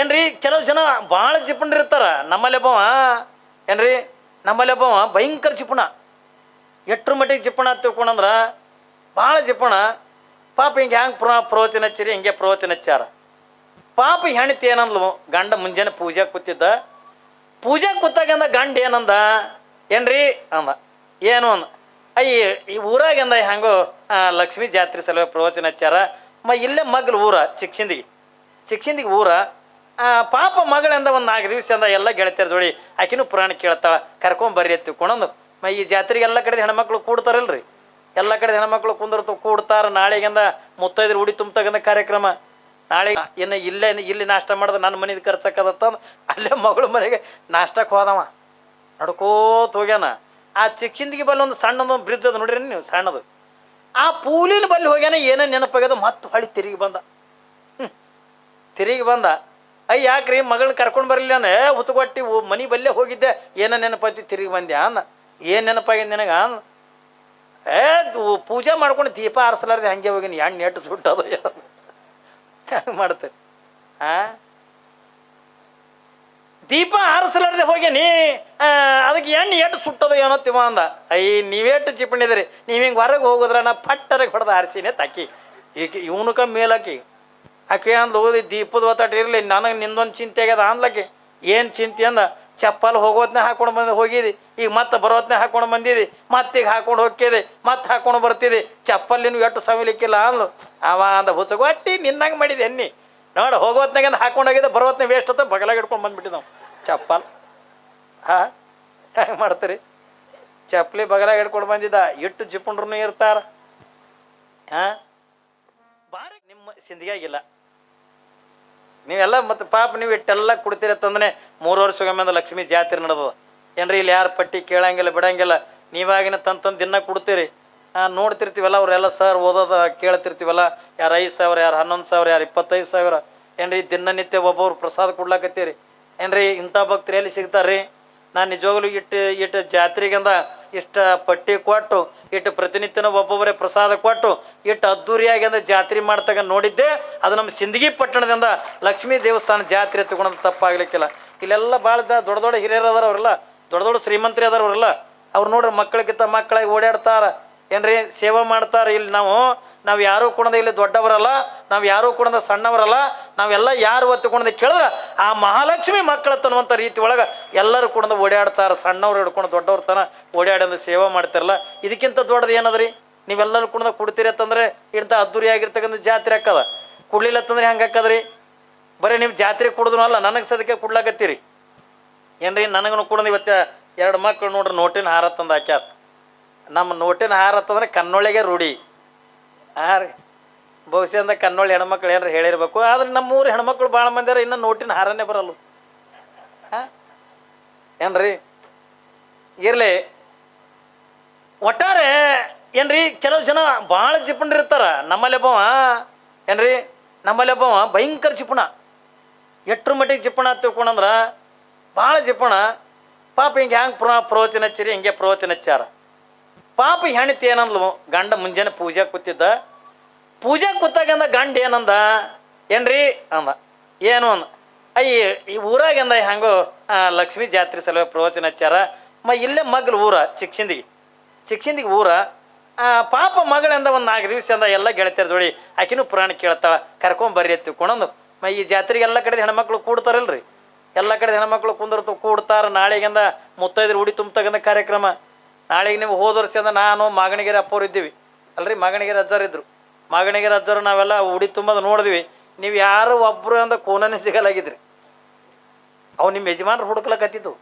ಏನ್ರಿ, ಕೆಲವು ಜನ ಭಾಳ ಚಿಪ್ಪಣ್ರಿರ್ತಾರ ನಮ್ಮಲ್ಲಿ ಒಬ್ಬವ, ಏನ್ರಿ, ನಮ್ಮಲ್ಲಿ ಒಬ್ಬವ ಭಯಂಕರ ಚಿಪ್ಪಣ. ಎಟ್ರ ಮಟ್ಟಿಗೆ ಚಿಪ್ಪಣ ತಿಳ್ಕೊಂಡಂದ್ರ ಭಾಳ ಚಿಪ್ಪಣ. ಪಾಪ ಹಿಂಗೆ ಹ್ಯಾಂಗೆ ಪ್ರ, ಪ್ರವಚನ ಹಚ್ಚಿರಿ, ಹಿಂಗೆ ಪ್ರವಚನ ಹಚ್ಚಾರ ಪಾಪ ಹೆಣ್ತಿ ಏನಂದ್ಲು, ಗಂಡ ಮುಂಜಾನೆ ಪೂಜೆ ಕೂತಿದ್ದ. ಪೂಜೆ ಕೂತಾಗಂದ ಗಂಡ ಏನಂದ, ಏನ್ರಿ, ಅಂದ. ಏನು ಅಂದ. ಅಯ್ಯ ಈ ಊರಾಗಂದ ಹೆಂಗೋ ಲಕ್ಷ್ಮೀ ಜಾತ್ರೆ ಸಲುವಾಗಿ ಪ್ರವಚನ ಹಚ್ಚಾರ ಮ, ಇಲ್ಲೇ ಮಗ್ಲು ಊರ, ಚಿಕ್ಸಿಂದಿಗೆ. ಚಿಕ್ಸಿಂದಿಗೆ ಊರ ಪಾಪ ಮಗಳಂದ ಒಂದು ನಾಲ್ಕು ದಿವಸ ಅಂದ ಎಲ್ಲ ಗೆಳತಿಯರ ಜೋಡಿ ಆಕಿನೂ ಪುರಾಣ ಕೇಳ್ತಾಳ ಕರ್ಕೊಂಬರ್ರಿ ಎತ್ತಿ ತಿಳ್ಕೊಂಡಂದು. ಮ ಈ ಜಾತ್ರೆಗೆ ಎಲ್ಲ ಕಡೆ ಹೆಣ್ಮಕ್ಳು ಕೂಡ್ತಾರಲ್ರಿ? ಎಲ್ಲ ಕಡೆ ಹೆಣ್ಮಕ್ಳು ಕುಂದಿರ್ತು, ಕೂಡ್ತಾರ, ನಾಳೆಗಿಂದ ಮುತ್ತೈದ್ರ ಉಡಿ ತುಂಬತಕ್ಕಂಥ ಕಾರ್ಯಕ್ರಮ. ನಾಳೆ ಇನ್ನು ಇಲ್ಲೇ, ಇಲ್ಲಿ ನಾಷ್ಟ ಮಾಡಿದ್ರೆ ನನ್ನ ಮನೇದು ಖರ್ಚಕ್ಕದತ್ತಂದು ಅಲ್ಲೇ ಮಗಳ ಮನೆಗೆ ನಾಷ್ಟಕ್ಕೆ ಹೋದವ. ನಡ್ಕೋತ ಹೋಗ್ಯಾನ. ಆ ಚಿಕ್ಕಿಂದಿಗೆ ಬಲ್ಲಿ ಒಂದು ಸಣ್ಣದೊಂದು ಬ್ರಿಡ್ಜ್ ಅದು ನೋಡ್ರಿ ನೀವು, ಸಣ್ಣದು. ಆ ಪೂಲಿನ ಬಲ್ಲಿ ಹೋಗ್ಯಾನ ಏನೋ ನೆನಪಾಗ್ಯದ, ಮತ್ತೆ ಹೊಳಿ ತಿರುಗಿ ಬಂದ. ತಿರುಗಿ ಬಂದ. ಅಯ್ಯ ಯಾಕ್ರಿ? ಮಗಳನ್ನ ಕರ್ಕೊಂಡು ಬರಲಿಲ್ಲ ಏ ಹುತ್ತುಕೊಟ್ಟಿ ಮನೆ ಬಲ್ಲೇ ಹೋಗಿದ್ದೆ. ಏನ ನೆನಪತಿ ತಿರುಗಿ ಬಂದ್ಯಾ ಅಂದ ಏನು ನೆನಪಾಗ್ಯದ ನಿನಗ ಏ ಪೂಜೆ ಮಾಡ್ಕೊಂಡು ದೀಪ ಆರಿಸಲಾರ್ದೆ ಹಂಗೆ ಹೋಗಿನಿ. ಎಣ್ಣೆ ಎಟ್ಟು ಸುಟ್ಟದ ಹಂಗೆ ಮಾಡ್ತೇನೆ ಆ? ದೀಪ ಆರಿಸಲಾರ್ದೆ ಹೋಗೇನಿ. ಅದಕ್ಕೆ ಎಣ್ಣೆ ಎಟ್ಟು ಸುಟ್ಟದ ಏನೋ ತಿಮ್ಮ ಅಂದ. ಅಯ್ಯ ನೀವೇಟು ಚಿಪ್ಪಣಿದ್ರಿ ನೀವು ಹಿಂಗೆ ಹೊರಗೆ ಹೋಗೋದ್ರ ನಾ ಪಟ್ಟರಿಗೆ ಹೊಡೆದು ಆರಿಸಿನೇ ತಕ್ಕಿ. ಈಗ ಇವನಕ ಮೇಲಕ್ಕಿ ಆಕೆ ಅಂದ್ಲು, ಓದಿ ದೀಪದ ಒತ್ತಾಟ ಇರಲಿ, ನನಗೆ ನಿಂದೊಂದು ಚಿಂತೆ ಆಗ್ಯದ ಅನ್ಲಕ್ಕೆ ಏನು ಚಿಂತೆ? ಅಂದ, ಚಪ್ಪಲ್ ಹೋಗೋತ್ನೇ ಹಾಕೊಂಡು ಬಂದು, ಹೋಗಿದಿ. ಈಗ ಮತ್ತೆ ಬರೋತ್ನೇ ಹಾಕೊಂಡು ಬಂದಿದಿ. ಮತ್ತೀಗ ಹಾಕೊಂಡು ಹೋಗ್ತಿದೆ. ಮತ್ತೆ ಹಾಕೊಂಡು ಬರ್ತಿದೆ. ಚಪ್ಪಲ್ ನೀನು ಎಷ್ಟು ಸವಿಲಿಕ್ಕಿಲ್ಲ ಅಂದ್ಲು. ಅವ ಅಂದ ಹುಚ್ಚಗೊಟ್ಟಿ ನಿನ್ನಂಗೆ ಮಾಡಿದೆ ಎನ್ನಿ. ನೋಡಿ ಹೋಗೋತ್ನಾಗ ಅಂದ್ ಹಾಕೊಂಡು ಹೋಗಿದ್ದೆ, ಬರೋತ್ನ ವೇಸ್ಟ್ ಅಂತ ಬಗಲಾಗ ಹಿಡ್ಕೊಂಡು ಬಂದ್ಬಿಟ್ಟಿದ್ದವು ಚಪ್ಪಲ್? ಹಾಂ, ಹೆಂಗೆ ಮಾಡ್ತೀರಿ? ಚಪ್ಪಲಿ ಬಗಲಾಗ ಇಟ್ಕೊಂಡು ಬಂದಿದ್ದ, ಇಟ್ಟು ಜಿಪ್ಪುಂಡ್ರು ಇರ್ತಾರ. ಹಾಂ? ಬಾರಿ, ನಿಮ್ಮ ಸಿಂಧಿಗಾಗಿಲ್ಲ ನೀವೆಲ್ಲ ಮತ್ತು ಪಾಪ ನೀವು ಇಟ್ಟೆಲ್ಲ ಕೊಡ್ತೀರತ್ತಂದ್ರೆ ಮೂರು ವರ್ಷಗೊಮ್ಮೆ ಲಕ್ಷ್ಮೀ ಜಾತ್ರೆ ನಡೆದದ. ಏನ್ರಿ ಇಲ್ಲಿ ಯಾರು ಪಟ್ಟಿ ಕೇಳಂಗಿಲ್ಲ, ಬಿಡಂಗಿಲ್ಲ. ನೀವಾಗಿನ ತಂತಂದು ತಂದು ದಿನ ಕೊಡ್ತೀರಿ. ನೋಡ್ತಿರ್ತೀವಲ್ಲ, ಅವರೆಲ್ಲ ಸರ್ ಓದೋದ ಕೇಳ್ತಿರ್ತೀವಲ್ಲ. ಯಾರು ಐದು ಸಾವಿರ, ಯಾರು ಹನ್ನೊಂದು ಸಾವಿರ, ಯಾರು ಇಪ್ಪತ್ತೈದು ಸಾವಿರ. ಏನ್ರಿ ದಿನನಿತ್ಯ ಒಬ್ಬೊಬ್ರು ಪ್ರಸಾದ ಕೊಡ್ಲಾಕತ್ತೀರಿ. ಏನ್ರಿ ಇಂಥ ಭಕ್ತರು ಎಲ್ಲಿ ಸಿಗ್ತಾರ್ರಿ? ನಾನು ನಿಜವಾಗ್ಲೂ ಇಟ್ಟು ಇಟ್ಟು ಜಾತ್ರೆಗಿಂದ ಇಷ್ಟು ಪಟ್ಟಿ ಕೊಟ್ಟು, ಇಟ್ಟು ಪ್ರತಿನಿತ್ಯನ ಒಬ್ಬೊಬ್ಬರೇ ಪ್ರಸಾದ ಕೊಟ್ಟು, ಇಟ್ಟು ಅದ್ದೂರಿಯಾಗಿಂದ ಜಾತ್ರೆ ಮಾಡ್ತಾಗ ನೋಡಿದ್ದೆ. ಅದು ನಮ್ಮ ಸಿಂದಗಿ ಪಟ್ಟಣದಿಂದ ಲಕ್ಷ್ಮೀ ದೇವಸ್ಥಾನ ಜಾತ್ರೆ ತಗೊಂಡು ತಪ್ಪಾಗ್ಲಿಕ್ಕಿಲ್ಲ. ಇಲ್ಲೆಲ್ಲ ಭಾಳ ದೊಡ್ಡ ದೊಡ್ಡ ಹಿರಿಯರು ಅದಾರ ಅವರೆಲ್ಲ. ದೊಡ್ಡ ದೊಡ್ಡ ಶ್ರೀಮಂತರಿ ಅದಾರ ಅವರೆಲ್ಲ. ಅವ್ರು ನೋಡ್ರಿ ಮಕ್ಕಳಿಗಿಂತ ಮಕ್ಕಳಾಗಿ ಓಡಾಡ್ತಾರ. ಏನ್ರಿ, ಸೇವಾ ಮಾಡ್ತಾರ ಇಲ್ಲಿ ನಾವು. ನಾವು ಯಾರೂ ಕುಣದ ಇಲ್ಲಿ ದೊಡ್ಡವರಲ್ಲ, ನಾವು ಯಾರೂ ಕುಣದ ಸಣ್ಣವರಲ್ಲ, ನಾವೆಲ್ಲ ಯಾರು ಒತ್ತುಕೊಂಡ ಕೇಳಿದ್ರೆ ಆ ಮಹಾಲಕ್ಷ್ಮಿ ಮಕ್ಕಳ ತನ್ನುವಂಥ ರೀತಿ ಒಳಗೆ ಎಲ್ಲರೂ ಕುಣದ ಓಡಾಡ್ತಾರೆ, ಸಣ್ಣವ್ರು ಹಿಡ್ಕೊಂಡು ದೊಡ್ಡವ್ರ ತನ ಓಡಾಡಂದು ಸೇವೆ ಮಾಡ್ತಾರಲ್ಲ ಇದಕ್ಕಿಂತ ದೊಡ್ಡದು ಏನದ್ರಿ? ನೀವೆಲ್ಲರೂ ಕುಣದ ಕುಡ್ತೀರಿ ಅಂತಂದ್ರೆ ಇಂಥ ಅದ್ದೂರಿಯಾಗಿರ್ತಕ್ಕಂಥ ಜಾತ್ರೆ ಹಾಕದ ಕುಡ್ಲಿಲ್ಲ ಅಂತಂದ್ರೆ ಹೆಂಗೆ ಹಾಕದ್ರಿ ಬರೀ ನಿಮ್ಮ ಜಾತ್ರೆ ಕುಡಿದ್ರು ಅಲ್ಲ, ನನಗೆ ಸದ್ಯಕ್ಕೆ ಕುಡ್ಲಾಕತ್ತೀರಿ. ಏನ್ರಿ ನನಗೂ ಕೂಡ ಇವತ್ತು ಎರಡು ಮಕ್ಕಳು ನೋಡ್ರಿ, ನೋಟಿನ ಹಾರ ತಂದು ಹಾಕ್ಯಾರ. ನಮ್ಮ ನೋಟಿನ ಹಾರ ಅಂತಂದ್ರೆ ಕನ್ನೊಳಗೆ ರೂಢಿ. ಹಾಂ ರೀ. ಬಹುಶಃ ಅಂದ ಕನ್ನೋಳಿ ಹೆಣ್ಮಕ್ಳು ಏನಾರು ಹೇಳಿರ್ಬೇಕು. ಆದ್ರೆ ನಮ್ಮೂರು ಹೆಣ್ಮಕ್ಳು ಭಾಳ ಮಂದಿರ ಇನ್ನೂ ನೋಟಿನ ಹಾರನೇ ಬರಲ್ಲ. ಹಾಂ ಏನ್ರಿ? ಇರಲಿ. ಒಟ್ಟಾರೆ, ಏನ್ರಿ, ಕೆಲವು ಜನ ಭಾಳ ಇರ್ತಾರ. ನಮ್ಮಲ್ಲಿ ಒಬ್ಬವ, ಏನ್ರಿ, ನಮ್ಮಲ್ಲಿ ಒಬ್ಬವ ಭಯಂಕರ ಚಿಪ್ಪಣ ಎಟ್ರ ಮಟ್ಟಿಗೆ ಚಿಪ್ಪಣ ತಿಳ್ಕೊಂಡಂದ್ರ ಭಾಳ ಚಿಪ್ಪಣ ಪಾಪ ಹಿಂಗೆ ಪ್ರ, ಪ್ರವಚನ ಹಚ್ಚಿರಿ, ಹಿಂಗೆ ಪ್ರವಚನ ಹಚ್ಚಾರ ಪಾಪ ಹೆಣ್ತಿ ಏನಂದ್ಲು? ಗಂಡ ಮುಂಜಾನೆ ಪೂಜೆ ಕೂತಿದ್ದ. ಪೂಜೆ ಕೂತಾಗಂದ ಗಂಡ ಏನಂದ? ಏನ್ರಿ ಅಂದ. ಏನು ಅಂದ. ಅಯ್ಯ ಈ ಊರಾಗಿಂದ ಹೆಂಗೋ ಲಕ್ಷ್ಮೀ ಜಾತ್ರೆ ಸಲುವಾಗಿ ಪ್ರವಚನ ಹಚ್ಚಾರ ಮ, ಇಲ್ಲೇ ಮಗ್ಲು ಊರ, ಚಿಕ್ಸಿಂದಿಗೆ. ಚಿಕ್ಸಿಂದಿಗೆ ಊರ. ಪಾಪ ಮಗಳಿಂದ ಒಂದು ನಾಲ್ಕು ದಿವಸ ಅಂದ, ಎಲ್ಲ ಗೆಳತಿಯರ ಜೋಡಿ ಆಕಿನೂ ಪುರಾಣ ಕೇಳ್ತಾಳ. ಕರ್ಕೊಂಬರ್ರಿ ಎತ್ತಿ ಕೊಣಂದು ಮ, ಈ ಜಾತ್ರೆಗೆ ಎಲ್ಲ ಕಡೆ ಹೆಣ್ಮಕ್ಳು ಕೂಡ್ತಾರಲ್ರಿ? ಎಲ್ಲ ಕಡೆ ಹೆಣ್ಮಕ್ಳು ಕುಂದಿರ್ತು, ಕೂಡ್ತಾರ. ನಾಳೆಗಿಂದ ಮುತ್ತೈದ್ರು ಉಡಿ ತುಂಬತಕ್ಕಂಥ ಕಾರ್ಯಕ್ರಮ. ನಾಳೆಗೆ ನೀವು ಹೋದ ವರ್ಷದಿಂದ ನಾನು ಮಾಗಣಿಗೆರೆ ಅಪ್ಪವ್ರು ಇದ್ದೀವಿ. ಅಲ್ರಿ? ಮಾಗಣಿಗೆರೆ ಅಜ್ಜಾರು ಇದ್ದರು ಮಾಗಣಿಗೆರೆ ಅಜ್ಜರು ನಾವೆಲ್ಲ ಉಡಿ ತುಂಬೋದು ನೋಡಿದ್ವಿ. ನೀವು ಯಾರು ಒಬ್ಬರು ಅಂದ ಕೋನನೇ ಸಿಗಲಾಗಿದ್ರಿ. ಅವು ನಿಮ್ಮ ಯಜಮಾನ್ರು ಹುಡುಕ್ಲಕತ್ತಿದ್ದು.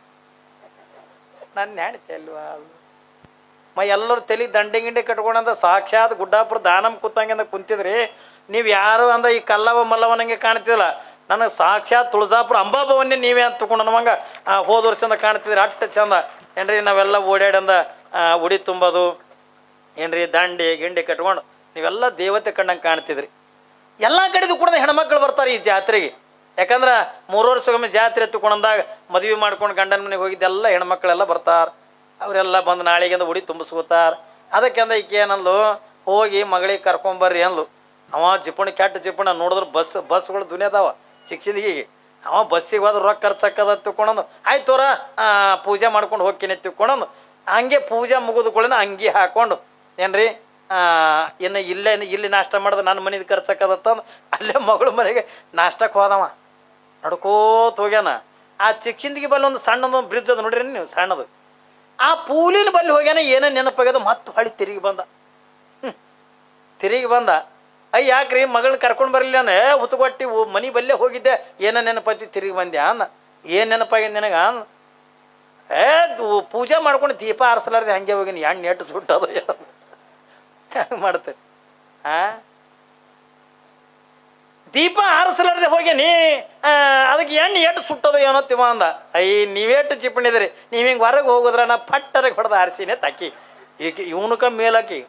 ನನ್ನ ನ್ಯಾಡ್ತೆ ಅಲ್ವಾ? ಮ ಎಲ್ಲರೂ ತಲೆ ದಂಡೆ ಗಿಂಡೆ ಸಾಕ್ಷಾತ್ ಗುಡ್ಡಾಪುರ ದಾನಮ್ ಕೂತಂಗಿಂದ ಕುಂತಿದ್ರಿ. ನೀವು ಯಾರು ಅಂದ ಈ ಕಲ್ಲವ ಮಲ್ಲವನಂಗೆ ಕಾಣ್ತಿಲ್ಲ ನನಗೆ ಸಾಕ್ಷಾತ್ ತುಳಜಾಪುರ ಅಂಬಾಭವನ್ನೇ ನೀವೇ ಅಂತ ತಗೊಂಡು ನಮಂಗ ಹೋದ ವರ್ಷದಿಂದ ಕಾಣ್ತಿದ್ರಿ. ಅಟ್ಟ ಚಂದ. ಏನ್ರಿ ನಾವೆಲ್ಲ ಓಡಾಡಂದ ಆ, ಉಡಿ ತುಂಬೋದು, ಏನ್ರಿ, ದಂಡೆ, ಗಿಂಡಿ ಕಟ್ಕೊಂಡು ನೀವೆಲ್ಲ ದೇವತೆ ಕಂಡಂಗೆ ಕಾಣ್ತಿದ್ರಿ. ಎಲ್ಲ ಕಡೆದು ಕೂಡ ಹೆಣ್ಮಕ್ಳು ಬರ್ತಾರೆ ಈ ಜಾತ್ರೆಗೆ. ಯಾಕಂದ್ರೆ ಮೂರು ವರ್ಷಕ್ಕೊಮ್ಮೆ ಜಾತ್ರೆ ಎತ್ತುಕೊಂಡಂದಾಗ ಮದುವೆ ಮಾಡ್ಕೊಂಡು ಗಂಡನ ಮನೆಗೆ ಹೋಗಿದ್ದೆಲ್ಲ ಹೆಣ್ಮಕ್ಳೆಲ್ಲ ಬರ್ತಾರೆ. ಅವರೆಲ್ಲ ಬಂದು ನಾಳೆಗಿಂದ ಉಡಿ ತುಂಬಿಸ್ಕೋತಾರೆ. ಅದಕ್ಕೆ ಅಂದ ಈಕೆ ಏನಂದ್ಲು, ಹೋಗಿ ಮಗಳಿಗೆ ಕರ್ಕೊಂಬರ್ರಿ ಅಂದ್ಲು. ಅವ ಜಿಪುಣ ಕೆಟ್ಟ ಜಿಪುಣ ನೋಡಿದ್ರೆ ಬಸ್, ಬಸ್ಗಳು ದುನಿಯದಾವ ಚಿಕ್ಸಿದಿಗೆ ಅವ ಬಸ್ಸಿಗೆ ಹೋದ್ರೆ ರೊಕ್ಕ ಖರ್ಚಾಕದ ತಿಳ್ಕೊಂಡು ಆಯ್ತು ತೋರ ಪೂಜೆ ಮಾಡ್ಕೊಂಡು ಹೋಗ್ತೀನಿ ತಿಳ್ಕೊಳೋದು ಹಂಗೆ ಪೂಜೆ ಕೂಡ ಅಂಗಿ ಹಾಕೊಂಡು, ಏನ್ರಿ? ಇನ್ನು ಇಲ್ಲೇ, ಇಲ್ಲಿ ನಾಷ್ಟ ಮಾಡಿದ್ರೆ ನನ್ನ ಮನೇದು ಖರ್ಚಾಕದತ್ತಂದು ಅಲ್ಲೇ ಮಗಳ ಮನೆಗೆ ನಾಷ್ಟಕ್ಕೆ ಹೋದವ. ನಡ್ಕೋತ ಹೋಗ್ಯಾನ ಆ ಚಿಕ್ಕಿಂದಿಗೆ ಬಲ್ಲಿ ಒಂದು ಸಣ್ಣದು ಬ್ರಿಡ್ಜ್ ಅದು ನೋಡ್ರಿ ನೀವು, ಸಣ್ಣದು. ಆ ಪೂಲಿನ ಬಲ್ಲಿ ಹೋಗ್ಯಾನ ಏನೇ ನೆನಪಾಗ್ಯದ, ಮತ್ತೆ ಹೊಳಿ ತಿರುಗಿ ಬಂದ. ತಿರುಗಿ ಬಂದ. ಅಯ್ಯ ಯಾಕ್ರಿ ಮಗಳನ್ನ ಕರ್ಕೊಂಡು ಬರಲಿಲ್ಲ ನಾನು ಹುತ್ತುಗೊಟ್ಟಿ ಮನೆ ಬಲ್ಲೇ ಹೋಗಿದ್ದೆ ಏನೋ ನೆನಪೈತಿ ತಿರುಗಿ ಬಂದ್ಯಾ ಅಂದ. ಏನು ನೆನಪಾಗ್ಯದ ನಿನಗೆ ಏ ಪೂಜೆ ಮಾಡ್ಕೊಂಡು ದೀಪ ಆರಿಸಲಾರ್ದೆ ಹಂಗೆ ಹೋಗಿನಿ. ಎಣ್ಣೆ ಎಟ್ಟು ಸುಟ್ಟದು ಯಾರು? ಮಾಡ್ತಾರೆ ಆ? ದೀಪ ಆರಿಸಲಾರ್ದೆ ಹೋಗ್ಯನಿ ಅದಕ್ಕೆ ಎಣ್ಣೆ ಎಟ್ಟು ಸುಟ್ಟದು ಏನೋ ತಿಮ್ಮ ಅಂದ ಅಯ್ಯ ನೀವೇಟು ಚಿಪ್ಪಣಿದ್ರಿ ನೀವು ಹಿಂಗೆ ಹೊರಗೆ ಹೋಗೋದ್ರ ನಾ ಪಟ್ಟರಿಗೆ ಹೊಡೆದು ಆರಿಸಿನೇ ತಕ್ಕಿ ಈಗ ಇವನಕ ಮೇಲಾಕಿ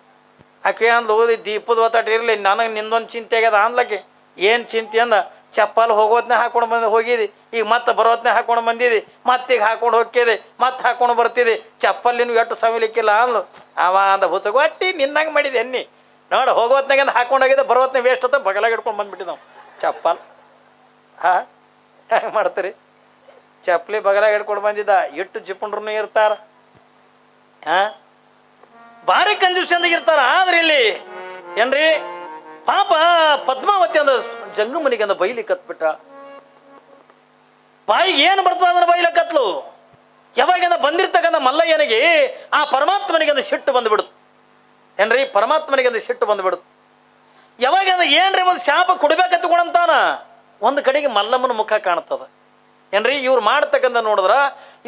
ಆಕೆ ಅಂದ್ಲು ಓದಿ ದೀಪದ ಒತ್ತಾಟ ಇರಲಿ, ನನಗೆ ನಿಂದೊಂದು ಚಿಂತೆ ಆಗ್ಯದ ಅನ್ಲಕ್ಕೆ ಏನು ಚಿಂತೆ ಅಂದ? ಚಪ್ಪಲ್ ಹೋಗೋತ್ನೇ ಹಾಕೊಂಡು ಬಂದು ಹೋಗಿದಿ. ಈಗ ಮತ್ತೆ ಬರೋತ್ನೇ ಹಾಕೊಂಡು ಬಂದಿದೆ. ಈಗ ಹಾಕೊಂಡು ಹೋಗ್ಕಿದೆ ಮತ್ತೆ ಹಾಕೊಂಡು ಬರ್ತಿದೆ. ಚಪ್ಪಲ್ ನಿನ್ಗೆ ಎಷ್ಟು ಸವಿಲಿಕ್ಕಿಲ್ಲ ಅಂದ್ಲು. ಅವ ಅಂದ ಹುಚ್ಚಗೊಟ್ಟಿ ನಿನ್ನಂಗೆ ಮಾಡಿದೆ ಎನ್ನಿ ನೋಡು ಹೋಗೋತ್ನಾಗ ಹಾಕೊಂಡು ಹೋಗಿದ್ದೆ ಬರೋತ್ನ ವೇಸ್ಟ್ ಅಂತ ಬಗಲಾಗ ಹಿಡ್ಕೊಂಡು ಬಂದ್ಬಿಟ್ಟಿದ್ ನಾವು ಚಪ್ಪಲ್. ಹಾ? ಹೆಂಗೆ ಮಾಡ್ತೀರಿ? ಚಪ್ಪಲಿ ಬಗಲಾಗ ಹಿಡ್ಕೊಂಡು ಬಂದಿದ್ದ. ಇಟ್ಟು ಜಿಪುಂಡ್ರೂ ಇರ್ತಾರ. ಹಾ? ಭಾರಿ ಕಂಜೂಷನ್ದಾಗ ಇರ್ತಾರ. ಆದ್ರೆ ಇಲ್ಲಿ ಏನ್ರಿ? ಪಾಪ ಪದ್ಮಾವತಿ ಅಂದ ಜಂಗಮನಿಗೆ ಅಂದ ಬೈಲಿ ಕತ್ಬಿಟ್ಟ ಬಾಯಿಗೆ ಏನು ಬರ್ತದ ಅಂದ್ರೆ ಬೈಲ ಕತ್ಲು? ಯಾವಾಗಿಂದ ಬಂದಿರ್ತಕ್ಕಂಥ ಮಲ್ಲಯ್ಯನಿಗೆ ಆ ಪರಮಾತ್ಮನಿಗೆ ಒಂದು ಸಿಟ್ಟು ಬಂದ್ಬಿಡುತ್ತೆ ಏನ್ರಿ? ಪರಮಾತ್ಮನಿಗೆ ಒಂದು ಸಿಟ್ಟು ಬಂದ್ಬಿಡುತ್ತೆ ಯಾವಾಗ ಏನ್ರಿ ಒಂದು ಶಾಪ ಕೊಡ್ಬೇಕತ್ತುಕೊಂಡಂತಾನ ಒಂದು ಕಡೆಗೆ ಮಲ್ಲಮ್ಮನ ಮುಖ ಕಾಣ್ತದ. ಏನ್ರಿ? ಇವ್ರು ಮಾಡ್ತಕ್ಕಂಥ ನೋಡಿದ್ರ,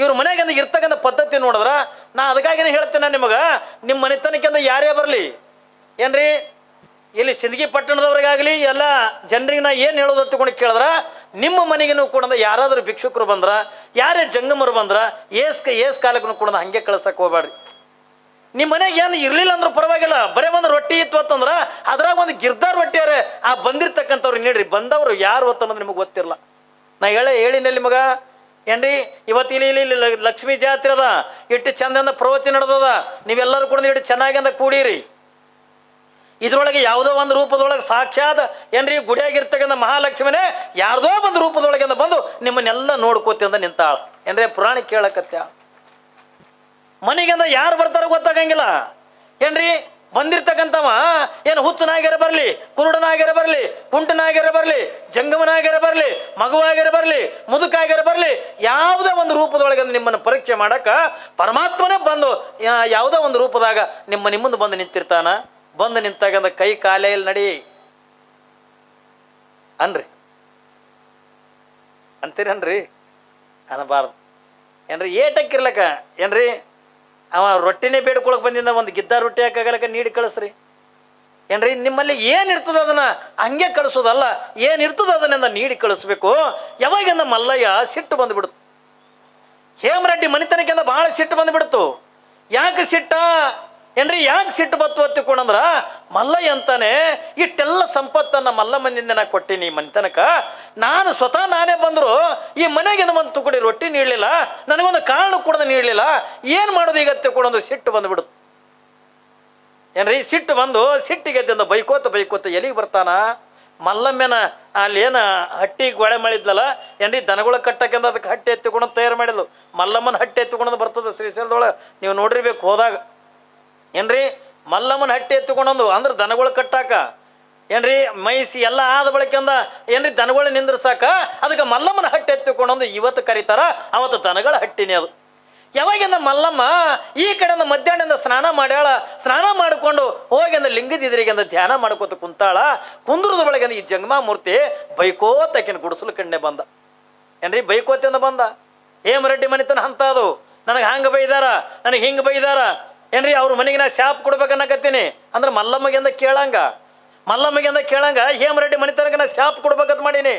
ಇವ್ರ ಮನೆಗಿಂದ ಇರ್ತಕ್ಕಂಥ ಪದ್ಧತಿ ನೋಡಿದ್ರ, ನಾ ಅದಕ್ಕಾಗಿನೇ ಹೇಳ್ತೇನೆ ನಿಮಗೆ, ನಿಮ್ಮ ಮನೆತನಕ್ಕಿಂತ ಯಾರೇ ಬರಲಿ. ಏನ್ರಿ? ಇಲ್ಲಿ ಸಿಂದಗಿ ಪಟ್ಟಣದವ್ರಿಗಾಗಲಿ, ಎಲ್ಲ ಜನರಿಗೆ ನಾ ಏನು ಹೇಳೋದು ತಗೊಂಡು ಕೇಳಿದ್ರ, ನಿಮ್ಮ ಮನೆಗೂ ಕೂಡ ಯಾರಾದರೂ ಭಿಕ್ಷುಕರು ಬಂದ್ರ, ಯಾರೇ ಜಂಗಮರು ಬಂದ್ರ, ಏಸ್ ಏಸ್ ಕಾಲಕ್ಕೂ ಕೂಡ ಹಂಗೆ ಕಳ್ಸಕ್ಕೆ ಹೋಗ್ಬೇಡ್ರಿ ನಿಮ್ಮ ಮನೆಗೆ ಏನು ಇರಲಿಲ್ಲ ಅಂದ್ರೆ ಪರವಾಗಿಲ್ಲ, ಬರೇ ಒಂದು ರೊಟ್ಟಿ ಇತ್ತು ಅಂತಂದ್ರೆ, ಅದ್ರಾಗ ಒಂದು ಗಿರ್ದಾರ್ ರೊಟ್ಟಿ ಅರೆ, ಆ ಬಂದಿರ್ತಕ್ಕಂಥವ್ರು ನೀಡ್ರಿ. ಬಂದವರು ಯಾರು ಹೊತ್ತು ಅನ್ನೋದು ನಿಮಗೆ ಗೊತ್ತಿರಲ್ಲ ನಾ ಹೇಳ ಹೇಳಿನಲ್ಲಿ ನಿಮಗೆ, ಏನ್ರಿ, ಇವತ್ತು ಇಲ್ಲಿ ಇಲ್ಲಿ ಲಕ್ಷ್ಮೀ ಜಾತ್ರೆ ಅದ, ಇಟ್ಟು ಚಂದ ಪ್ರವಚನ ನಡೆದದ, ನೀವೆಲ್ಲರೂ ಕೂಡ ಇಟ್ಟು ಚೆನ್ನಾಗಿಂದ ಕೂಡಿರಿ. ಇದ್ರೊಳಗೆ ಯಾವುದೋ ಒಂದು ರೂಪದೊಳಗೆ ಸಾಕ್ಷಾತ್ ಏನ್ರಿ? ಗುಡಿಯಾಗಿರ್ತಕ್ಕಂಥ ಮಹಾಲಕ್ಷ್ಮಿನೇ ಯಾರ್ದೋ ಒಂದು ರೂಪದೊಳಗಿಂದ ಬಂದು ನಿಮ್ಮನ್ನೆಲ್ಲ ನೋಡ್ಕೋತಿ ಅಂತ ನಿಂತಾಳ. ಏನ್ರಿ? ಪುರಾಣ ಕೇಳಕತ್ಯ. ಮನೆಗಿಂದ ಯಾರು ಬರ್ತಾರೋ ಗೊತ್ತಾಗಂಗಿಲ್ಲ. ಏನ್ರಿ? ಬಂದಿರ್ತಕ್ಕಂಥವ ಏನು ಹುಚ್ಚನಾಗಿರ ಬರಲಿ ಕುರುಡನಾಗಿರ ಬರಲಿ ಕುಂಟನಾಗಿರ ಬರಲಿ ಜಂಗಮನಾಗಿರ ಬರಲಿ ಮಗುವಾಗಿರ ಬರಲಿ ಮುದುಕಾಗಿರ ಬರಲಿ, ಯಾವುದೇ ಒಂದು ರೂಪದೊಳಗೆ ನಿಮ್ಮನ್ನು ಪರೀಕ್ಷೆ ಮಾಡಕ್ಕೆ ಪರಮಾತ್ಮನೇ ಬಂದು ಯಾವುದೋ ಒಂದು ರೂಪದಾಗ ನಿಮ್ಮ ನಿಮ್ಮಂದು ಬಂದು ನಿಂತಿರ್ತಾನ. ಬಂದು ನಿಂತಾಗಂದ ಕೈ ಕಾಲೆಯಲ್ಲಿ ನಡಿ. ಅನ್ರಿ. ಅಂತೀರನ್ರಿ? ಅನ್ನಬಾರ್ದು ಏನ್ರಿ ಏಟಕ್ಕಿರ್ಲಕ್ಕ ಏನ್ರಿ? ಅವ ರೊಟ್ಟಿನೇ ಬೇಡ್ಕೊಳಕ್ ಬಂದಿಂದ ಒಂದು ಗಿದ್ದ ರೊಟ್ಟಿ ಹಾಕಾಗಲಕ್ಕ ನೀಡಿ ಕಳಿಸ್ರಿ. ಏನ್ರಿ, ನಿಮ್ಮಲ್ಲಿ ಏನು ಇರ್ತದ ಅದನ್ನ ಹಂಗೆ ಕಳಿಸೋದಲ್ಲ, ಏನು ಇರ್ತದ ನೀಡಿ ಕಳಿಸ್ಬೇಕು. ಯಾವಾಗಿಂದ ಮಲ್ಲಯ್ಯ ಸಿಟ್ಟು ಬಂದ್ಬಿಡ್ತು. ಹೇಮರೆಡ್ಡಿ ಮನೆತನಕ್ಕಿಂದ ಭಾಳ ಸಿಟ್ಟು ಬಂದ್ಬಿಡ್ತು. ಯಾಕೆ ಸಿಟ್ಟ? ಏನ್ರಿ ಯಾಕೆ ಸಿಟ್ಟು ಬತ್ತು ಹೊತ್ತಿಕೊಂಡಂದ್ರ ಮಲ್ಲಯ್ಯ ಅಂತಾನೆ ಇಟ್ಟೆಲ್ಲ ಸಂಪತ್ತನ್ನ ಮಲ್ಲಮ್ಮನಿಂದ ನಾ ಕೊಟ್ಟಿನಿ ಈ ಮನಿತನಕ ನಾನು ಸ್ವತಃ ನಾನೇ ಬಂದ್ರು, ಈ ಮನೆಗೆ ಒಂದು ತುಕಡಿ ರೊಟ್ಟಿ ನೀಡಲಿಲ್ಲ, ನನಗೊಂದು ಕಾರಣ ಕೂಡ ನೀಡಲಿಲ್ಲ, ಏನು ಮಾಡೋದು ಈಗ ತಿಳ್ಕೊಂಡೊಂದು ಸಿಟ್ಟು ಬಂದ್ಬಿಡುತ್ತೆ ಏನ್ರಿ, ಸಿಟ್ಟು ಬಂದು ಸಿಟ್ಟಿಗೆ ಎದ್ದಿಂದ ಬೈಕೋತ ಬೈಕೋತ ಎಲ್ಲಿಗೆ ಬರ್ತಾನ? ಮಲ್ಲಮ್ಮೆನ ಅಲ್ಲಿ ಏನು ಹಟ್ಟಿ ಗೊಳೆ ಮಾಡಿದ್ಲಲ್ಲ, ಏನ್ರಿ, ದನಗಳ ಕಟ್ಟಕ್ಕೆಂದ ಅದಕ್ಕೆ ಹಟ್ಟಿ ಎತ್ತಿಕೊಂಡು ತಯಾರು ಮಾಡಿದ್ಲು. ಮಲ್ಲಮ್ಮನ ಹಟ್ಟಿ ಎತ್ತಿಕೊಂಡು ಬರ್ತದೆ ಶ್ರೀಶೈಲದೊಳಗೆ? ನೀವು ನೋಡಿರ್ಬೇಕು ಹೋದಾಗ. ಏನ್ರಿ? ಮಲ್ಲಮ್ಮನ ಹಟ್ಟಿ ಎತ್ತಿಕೊಂಡೊಂದು, ಅಂದ್ರೆ ದನಗಳು ಕಟ್ಟಾಕ. ಏನ್ರಿ? ಮೈಸಿ ಎಲ್ಲ ಆದ ಬಳಿಕಂದ ಏನ್ರಿ ದನಗಳು ನಿಂದ್ರಸಾಕ? ಅದಕ್ಕೆ ಮಲ್ಲಮ್ಮನ ಹಟ್ಟಿ ಎತ್ತಿಕೊಂಡೊಂದು ಇವತ್ತು ಕರೀತಾರ, ಅವತ್ತು ದನಗಳ ಹಟ್ಟಿನೇ ಅದು. ಯಾವಾಗಿಂದ ಮಲ್ಲಮ್ಮ ಈ ಕಡೆಯಿಂದ ಮಧ್ಯಾಹ್ನದಿಂದ ಸ್ನಾನ ಮಾಡ್ಯಾಳ? ಸ್ನಾನ ಮಾಡಿಕೊಂಡು ಹೋಗಿಂದ ಲಿಂಗದಿದ್ರಿಗಿಂದ ಧ್ಯಾನ ಮಾಡ್ಕೋತ ಕುಂತಾಳ. ಕುಂದ್ರದ ಒಳಗಿಂದ ಈ ಜಂಗಮಾ ಮೂರ್ತಿ ಬೈಕೋತಕಿನ ಗುಡಿಸಲು ಕಣ್ಣೆ ಬಂದ. ಏನ್ರಿ? ಬೈಕೋತಿಂದ ಬಂದ. ಹೇಮರೆಡ್ಡಿ ಮನೆತನ ಅಂತ ಅದು. ನನಗೆ ಹಂಗೆ ಬೈದಾರ, ನನಗೆ ಹಿಂಗೆ ಬೈದಾರ. ಏನ್ರಿ ಅವ್ರ ಮನೆಗೆ ನಾ ಶಾಪ್ ಕೊಡ್ಬೇಕನ್ನಕತ್ತೀನಿ ಅಂದ್ರೆ ಮಲ್ಲಮ್ಮಗಿಂದ ಕೇಳಂಗ. ಮಲ್ಲಮ್ಮಗಿಂದ ಕೇಳಂಗ ಹೇಮರೆಡ್ಡಿ ಮನಿತನಕ ನಾ ಶಾಪ್ ಕೊಡ್ಬೇಕಂತ ಮಾಡೀನಿ.